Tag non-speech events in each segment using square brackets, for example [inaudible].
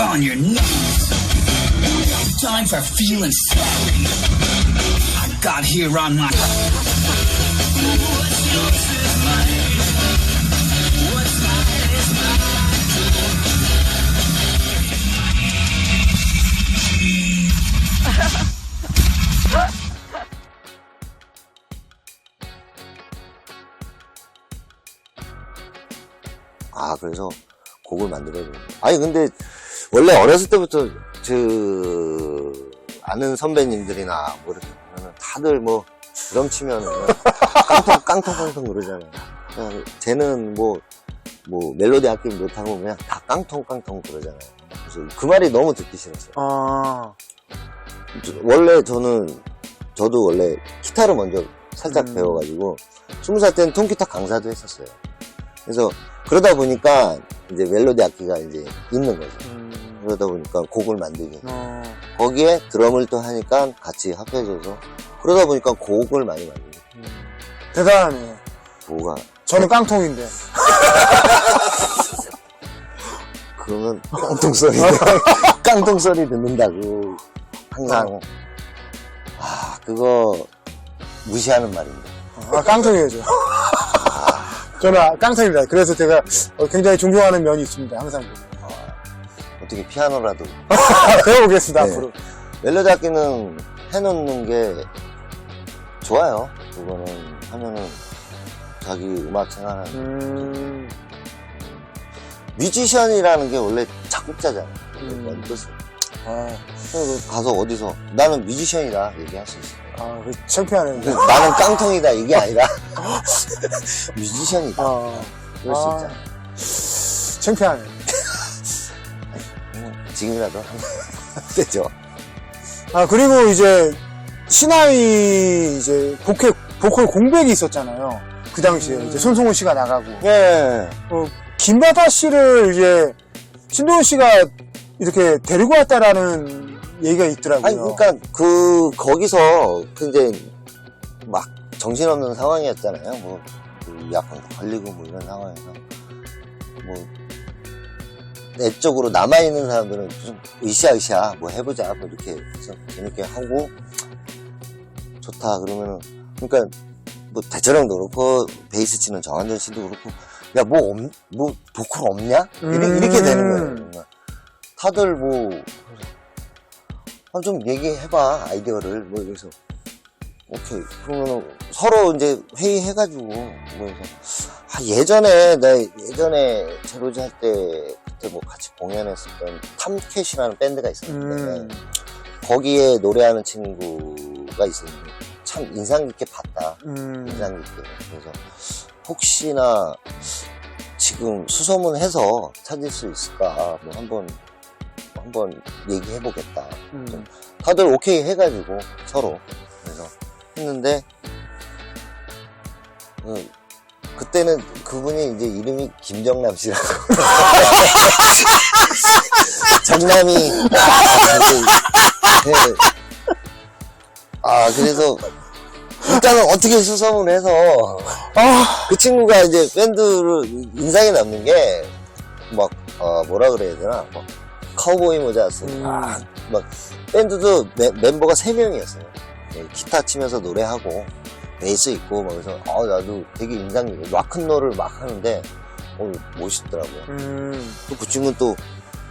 on your knees. Time for feeling sorry. I got here on my. What's yours is mine. What's mine is mine. 아 그래서 곡을 만들어야 돼. 아니 근데 원래 어렸을 때부터 그 아는 선배님들이나 뭐 이렇게 보면은 다들 뭐 드럼 치면 깡통 깡통 깡통 그러잖아요. 그냥 쟤는 뭐 뭐 멜로디 악기 못하고 그냥 다 깡통 깡통 그러잖아요. 그래서 그 말이 너무 듣기 싫었어요. 아, 저- 원래 저는 저도 원래 기타를 먼저 살짝 음. 배워가지고 스무 살 때는 통기타 강사도 했었어요. 그래서 그러다 보니까 이제 멜로디 악기가 이제 있는 거죠. 음, 그러다 보니까 곡을 만들게 어, 거기에 드럼을 또 하니까 같이 합해져서 그러다 보니까 곡을 많이 만들게 음. 대단하네. 뭐가 저는 깡통인데. [laughs] 그러면 [laughs] 깡통 소리 [laughs] 깡통 소리 듣는다고 항상 아 그거 무시하는 말입니다. 아, 깡통이죠. 저는 아, 깡통입니다. 그래서 제가 어, 굉장히 존경하는 면이 있습니다. 항상. 어떻게 피아노라도 [laughs] 배워보겠습니다, 네. 앞으로. 멜로디 악기는 해놓는 게 좋아요. 그거는 하면은 자기 음악 생활하는 음, 뮤지션이라는 게 원래 작곡자잖아요. 음. 뭔 뜻은. 아, 그래서 가서 어디서 나는 뮤지션이다 얘기할 수 있어요. 아, 그 창피하네. [laughs] 나는 깡통이다 이게 아니라 [laughs] 뮤지션이다 아, 그럴 수 아. 있잖아. 창피하네. 음, 지금이라도 하면 [laughs] 되죠. 아, 그리고 이제, 신하이 이제, 보컬, 보컬 공백이 있었잖아요. 그 당시에. 음. 이제 손성호 씨가 나가고. 예. 어, 김바다 씨를 이제, 신도현 씨가 이렇게 데리고 왔다라는 얘기가 있더라고요. 아니 그러니까 그 거기서 그 이제 막 정신없는 상황이었잖아요. 뭐 약간 걸리고 뭐 이런 상황에서 뭐 내 쪽으로 남아 있는 사람들은 좀 으쌰으쌰 뭐 해보자 뭐 이렇게 해서 재밌게 하고 좋다 그러면은 그러니까 뭐 대철형도 그렇고 베이스 치는 정한전 씨도 그렇고 야 뭐 뭐 보컬 없냐 이렇게, 음. 이렇게 되는 거예요. 그러니까 다들 뭐 아, 좀 얘기해봐, 아이디어를. 뭐, 이래서. 오케이. 그러면 서로 이제 회의해가지고, 뭐, 해서. 아, 예전에, 나 예전에 제로즈 할 때, 그때 뭐 같이 공연했었던 탐캣이라는 밴드가 있었는데, 음, 거기에 노래하는 친구가 있었는데, 참 인상 깊게 봤다. 음, 인상 깊게. 그래서, 혹시나 지금 수소문해서 찾을 수 있을까, 뭐 한번, 한번 얘기해보겠다. 음. 다들 오케이 해가지고 서로 그래서 했는데 어, 그때는 그분이 이제 이름이 김정남 씨라고 [laughs] 정남이 네. 아 그래서 일단은 어떻게 수성을 해서 아, 그 친구가 이제 밴드를 인상이 남는 게 막 어, 뭐라 그래야 되나 막 카우보이 모자 쓰고 음. 막, 막 밴드도 멤- 멤버가 세 명이었어요. 네, 기타 치면서 노래하고 베이스 있고 막 그래서 아 나도 되게 인상 깊게 락큰롤을 막 하는데 어 멋있더라고요. 음, 또 그 친구는 또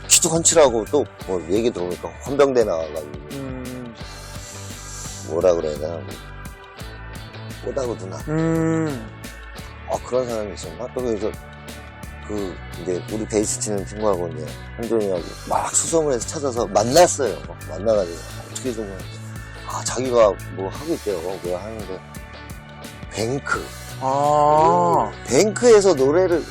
키도 훤칠하고 또뭐 얘기 들어보니까 헌병대 나와가지고 음, 뭐라 그래야 되나 뭐 꼬다고 누나 음, 아 그런 사람이 있었나? 또 그래서 그 이제 우리 베이스 치는 친구하고 이제 한종이하고 막 수소문 해서 찾아서 만났어요. 막 만나가지고 어떻게 좀 해. 아 자기가 뭐 하고 있대요. 뭐 하는데 뱅크 아, 뱅크에서 노래를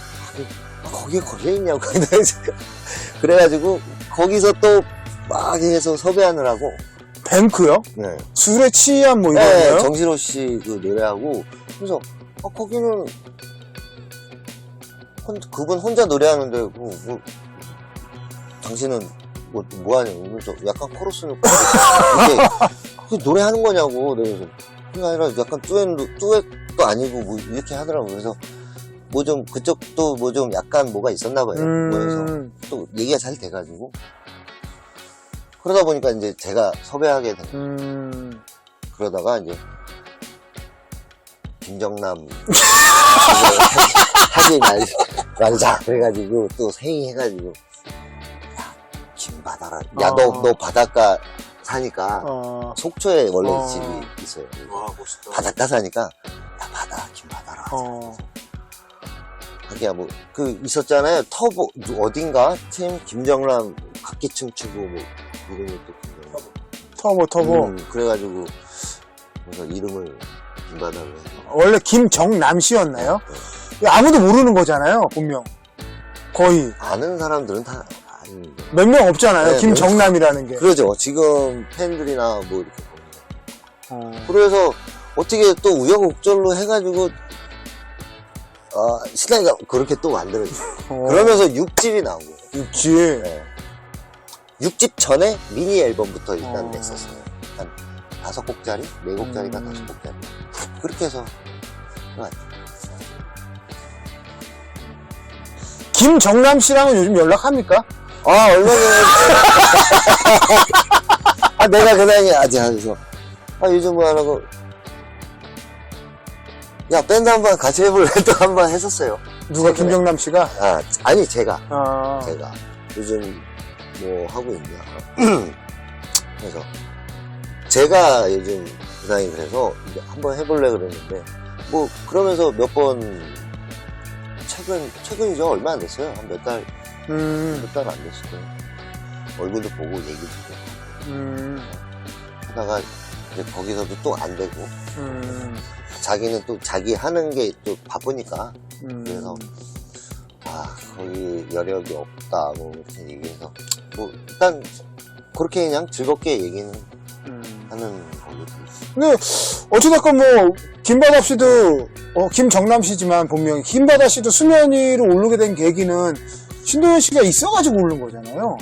아, 거기에 걸려 있냐고 [laughs] 그래가지고 거기서 또 막 해서 섭외하느라고 뱅크요? 네. 술에 취한 뭐 이런 네, 거요? 정신호 씨 그 노래하고 그래서 아, 거기는 혼, 그분 혼자 노래하는데 뭐, 뭐, 당신은 뭐, 뭐 하냐고 그래서 약간 코러스 넣고 [laughs] 이게 그게 노래하는 거냐고. 그래서 그게 아니라 약간 듀엣도, 듀엣도 아니고 뭐 이렇게 하더라고요. 그래서 뭐 좀 그쪽도 뭐 좀 약간 뭐가 있었나 봐요. 그래서 음, 또 얘기가 잘 돼가지고. 그러다 보니까 이제 제가 섭외하게 된 음, 그러다가 이제 김정남 하지 말, 말자 그래가지고 또 회의해가지고. 야 김바다라. 야너 어. 너 바닷가 사니까 어, 속초에 원래 어. 집이 있어요 와, 멋있다. 바닷가 사니까 야 바다 김바다라 어. 하기야 뭐 그 있었잖아요 터보 어딘가 팀 김정남 각기층 추고 뭐 이름이 또 김정남 터보, 터보. 음, 그래가지고 그래서 이름을 김바다로 해서 원래 김정남 씨였나요? 네. 아무도 모르는 거잖아요, 본명. 거의. 아는 사람들은 다 아는데 몇명 없잖아요, 네, 김정남이라는 게. 그러죠 지금 팬들이나 뭐 이렇게 보면 어. 그래서 어떻게 또 우여곡절로 해가지고 아 신화가 그렇게 또 만들어졌어요 어. 그러면서 6집이 나온 거예요 있지. 네. 6집 전에 미니 앨범부터 일단 어. 냈었어요 한 다섯 곡짜리 네 곡짜리가 음. 다섯 곡짜리 그렇게 해서 김정남 씨랑은 요즘 연락합니까? 아, 얼마 전에. 아, 내가 그 다음에 아직 하면서. 아, 요즘 뭐 하라고. 야, 밴드 한번 같이 해볼래? 또 한 번 했었어요. 누가 최근에. 김정남 씨가? 아, 아니, 제가. 아, 제가. 요즘 뭐 하고 있냐. [clears throat] 그래서. 제가 요즘 부상이 그래서 이제 한번 해볼래 그랬는데, 뭐, 그러면서 몇 번, 최근, 최근이죠. 얼마 안 됐어요. 한 몇 달, 음, 몇달안 됐을 거예요. 얼굴도 보고 얘기도 하고. 음, 하다가 이제 거기서도 또 안 되고 음, 자기는 또 자기 하는 게 또 바쁘니까 음. 그래서 아 거기 여력이 없다 뭐 이렇게 얘기해서 뭐 일단 그렇게 그냥 즐겁게 얘기는 음. 하는 거거든요. 근데, 어찌됐건 뭐, 김바다 씨도, 어, 김정남 씨지만 본명이, 김바다 씨도 수면 위로 오르게 된 계기는 신도현 씨가 있어가지고 오른 거잖아요.